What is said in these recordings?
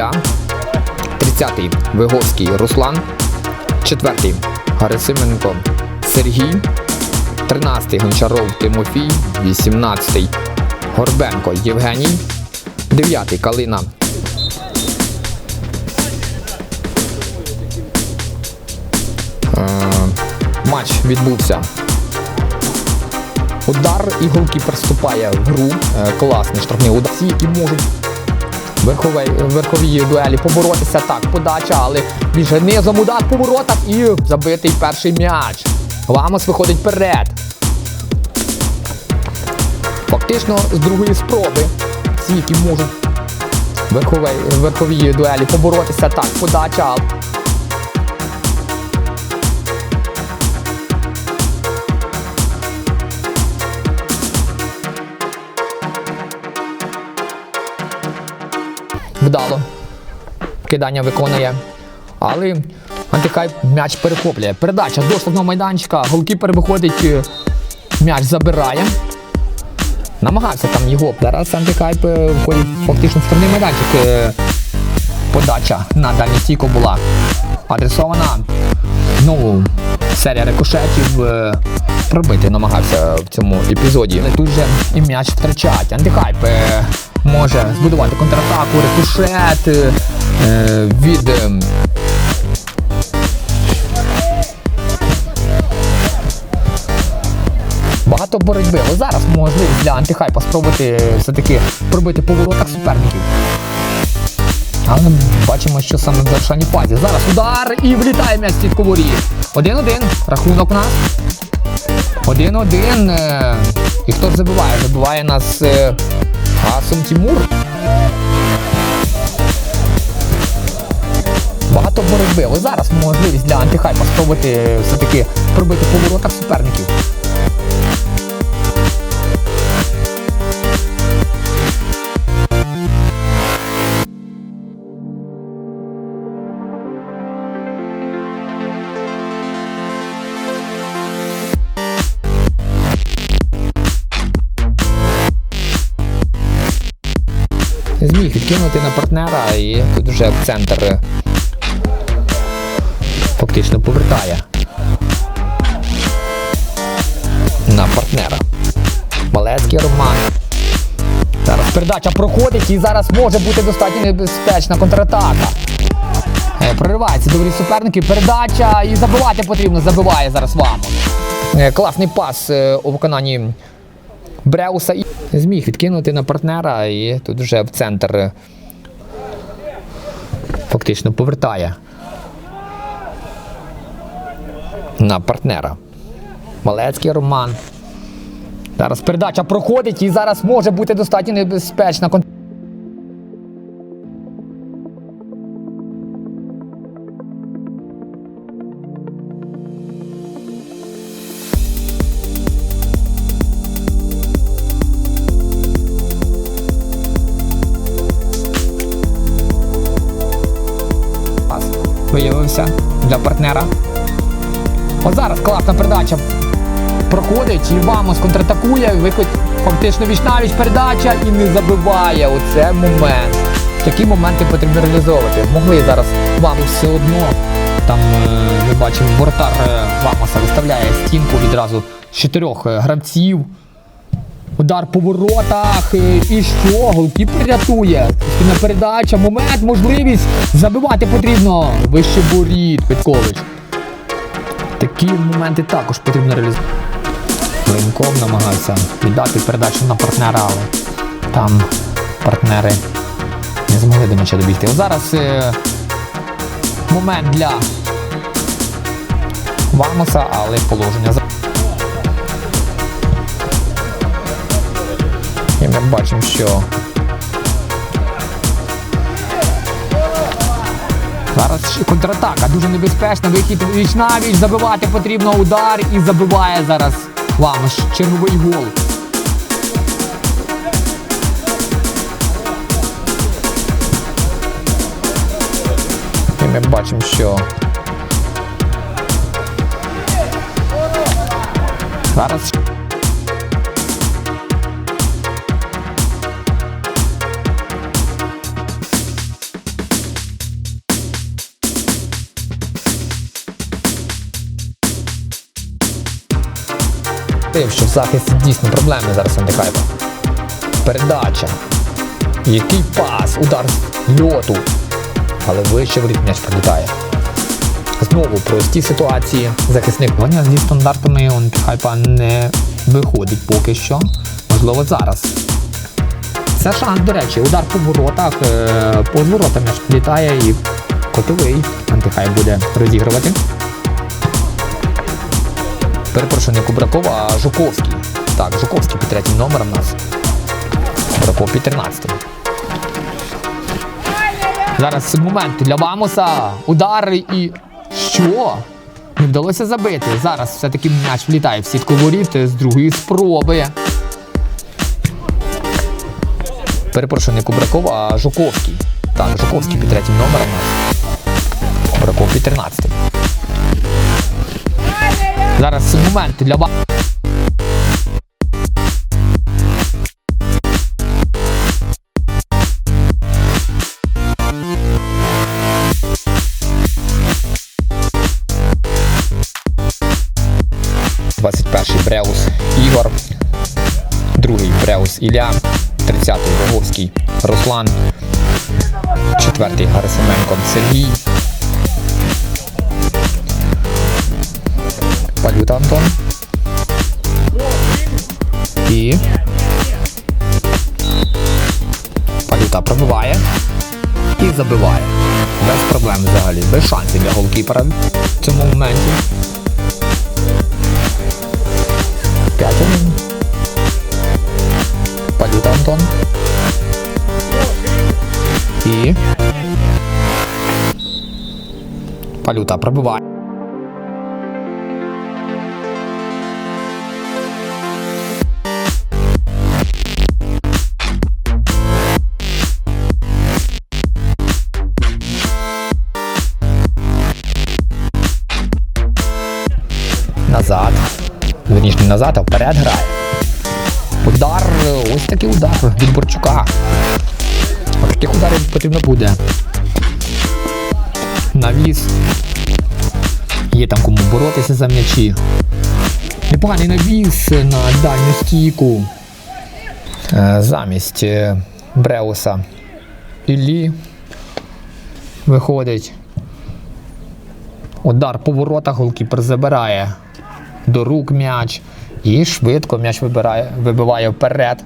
Ілля. 30-й Виговський Руслан. 4-й Гарасименко Сергій. 13-й Гончаров Тимофій. 18-й Горбенко Євгеній. 9-й Калина Е, матч відбувся. Удар і голкіпер вступає в гру. Е, Класний штрафний удар. Всі, які можуть верховій, верховій дуелі поборотися. Так, подача, але більше низом удар по воротах і забитий перший м'яч. Ламос виходить вперед. Фактично з другої спроби. Всі, які можуть верховій, верховій дуелі поборотися. Так, подача. Вдало. Кидання виконує. Але антихайп м'яч перехоплює. Передача до штрафного майданчика. Голкіпер виходить, е, м'яч забирає. Намагався там його. Зараз антихайп е, входить фактично в майданчик. Е, Подача на дальній стійку була адресована. Знову серія рикошетів. Пробити намагався в цьому епізоді. Але тут же і м'яч втрачать. Антихайп може збудувати контратаку, рикошет е, е, від. е, Багато боротьби. Ось зараз можливість для антихайпа спробувати все-таки пробити по воротах суперників. Але бачимо, що саме в завершальній фазі. Зараз удар і влітає м'яч сітку воріт. 1-1. Рахунок у нас. 1-1. Е, І хто ж забиває? Забиває нас е, Асом Тімур. Багато боротьби. Ось зараз можливість для антихайпа спробувати все-таки пробити по воротах суперників. Зміг відкинути на партнера і тут вже в центр е, фактично повертає на партнера. Малецький Роман. Зараз передача проходить і зараз може бути достатньо небезпечна контратака. Е, Проривається до воріт суперників. Передача і забивати потрібно. Забиває зараз вам. Класний пас е, у виконанні Бреуса і зміг відкинути на партнера і тут вже в центр фактично повертає на партнера. Малецький Роман. Зараз передача проходить і зараз може бути достатньо небезпечна. Виявився для партнера. От зараз класна передача проходить, і Вамос контратакує, виходить фактично вічнавіч передача і не забиває. Оце момент. Такі моменти потрібно реалізовувати. Могли зараз Вамос все одно. Там е, ми бачимо, воротар е, Вамоса виставляє стінку відразу з чотирьох е, гравців. Удар по воротах. е, І що? Голкіпер рятує. Спільна передача, момент, можливість. Забивати потрібно. Вище боріт, Петкович. Такі моменти також потрібно реалізувати. Ленков намагався віддати передачу на партнера, але там партнери не змогли до м'яча добігти. Ось зараз е, момент для Вамоса, але положення І ми бачимо, що зараз контратака, дуже небезпечна, вихід віч на віч, забивати потрібно удар і забиває зараз Ламаш черговий гол. І ми бачимо, що зараз Тив, що в захисті дійсно проблеми зараз антихайпа. Передача. Який пас, удар з льоту. Але вище воріт м'яч пролітає. Знову прості ситуації. Захисник Ваня зі стандартами антихайпа не виходить поки що. Можливо, зараз. Це шанс, до речі, удар по воротах, е, по воротам м'яч прилітає і котовий антихай буде розігрувати. Перепрошую, не Кубраков, а Жуковський. Так, Жуковський під третім номером у нас. Кубраков під 13. Зараз момент для Вамоса. Удар і. Що? Не вдалося забити. Зараз все-таки м'яч влітає в сітку воріт з другої спроби. Перепрошую, не Кубраков, а Жуковський. Так, Жуковський під третім номером у нас. Кубраков під 13. Зараз момент для вас. Двадцять перший Бреус Ігор, другий Бреус Ілля, 30-й Роговський Руслан, четвертий Гарасименко Сергій. Палюта Антон. І. Палюта пробиває. І забиває. Без проблем взагалі. Без шансів для голкіпера в цьому моменті. 5-1. Палюта Антон. І. Палюта пробиває. Назад, а вперед грає. Удар, ось такий удар від Борчука. Таких ударів потрібно буде. Навіс. Є там кому боротися за м'ячі. Непоганий навіс на дальню стійку. Е, Замість е, Бреуса Іллі виходить. Удар по воротах голкіпер забирає до рук м'яч. І швидко м'яч вибирає, вибиває вперед.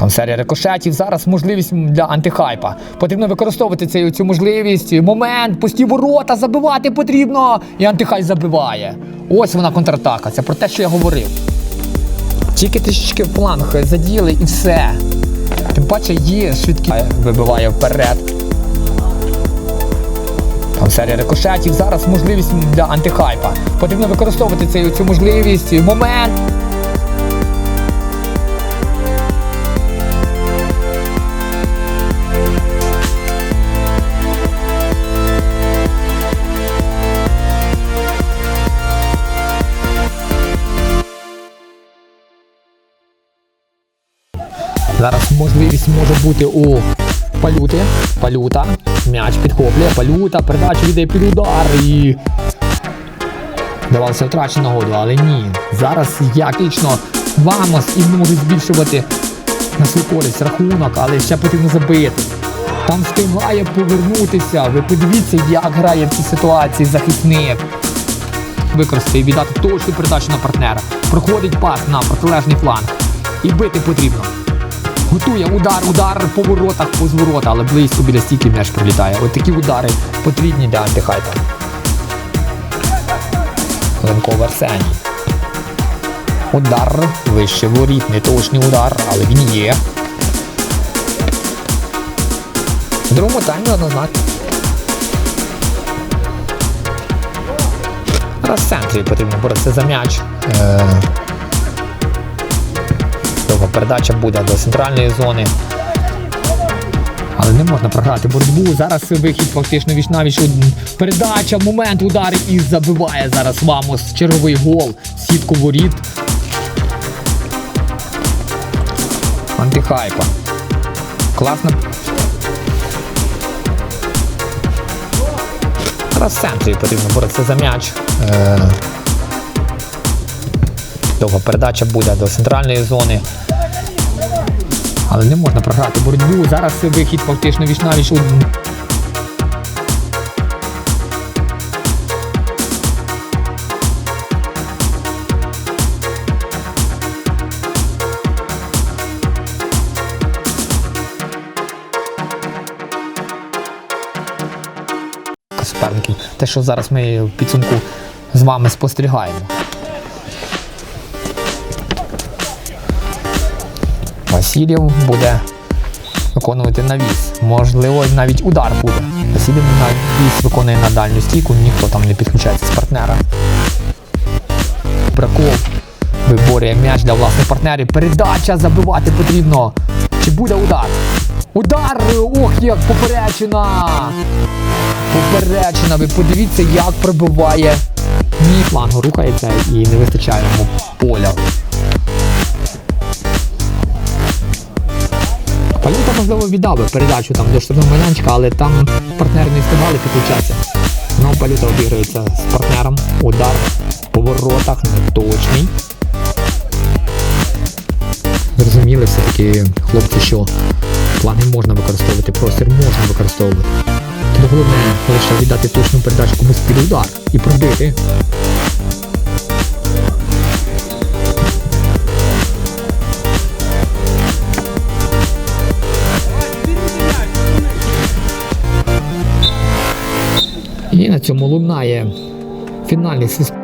Там серія рикошетів. Зараз можливість для антихайпа. Потрібно використовувати цю, цю можливість. Момент, пусті ворота, забивати потрібно. І антихай забиває. Ось вона контратака. Це про те, що я говорив. Тільки трішечки в фланг заділи і все. Тим паче є швидкі. Вибиває вперед. Серія рикошетів. Зараз можливість для антихайпа. Потрібно використовувати цю, цю можливість. Момент. Зараз можливість може бути у палюти. Палюта. М'яч підхоплює. Палюта. Передача йде під удар і. Давалося втрачену нагоду, але ні. Зараз якично Вамос і може збільшувати на свою користь рахунок, але ще потрібно забити. Там встигає повернутися. Ви подивіться, як грає в цій ситуації захисник. Використати віддати точну передачу на партнера. Проходить пас на протилежний фланг. І бити потрібно. Готує удар, удар по воротах, по зворота, але близько біля стійки м'яч прилітає. От такі удари потрібні для антихайпа. Ленков Арсеній. Удар вище воріт, не точний удар, але він є. В другому таймі однозначно. Зараз в центрі потрібно боротися за м'яч. Передача буде до центральної зони. Але не можна програти боротьбу. Зараз вихід фактично віч навіч. Передача, момент, удар і забиває зараз Вамос черговий гол. Сітку воріт. Антихайпа. Класно. Зараз в центрі потрібно боротися за м'яч. Е, Довга передача буде до центральної зони. Але не можна програти боротьбу. Зараз вихід фактично вічнавіч. суперників. Те, що зараз ми в підсумку з вами спостерігаємо. Васильєв буде виконувати навіс. Можливо, навіть удар буде. Васильєв навіс виконує на дальню стійку, ніхто там не підключається з партнера. Браков виборює м'яч для власних партнерів. Передача забивати потрібно. Чи буде удар? Удар! Ох, як поперечина! Поперечина, ви подивіться, як пробиває. Мій фланг рухається і не вистачає йому поля. Палюта, можливо, віддав би передачу там до штрафного майданчика, але там партнери не встигали підключатися. Ну, Палюта обіграється з партнером. Удар по воротах неточний. Зрозуміли все-таки хлопці, що плани можна використовувати, простір можна використовувати. Тому головне лише віддати точну передачу комусь під удар і пробити. І на цьому лунає фінальний свист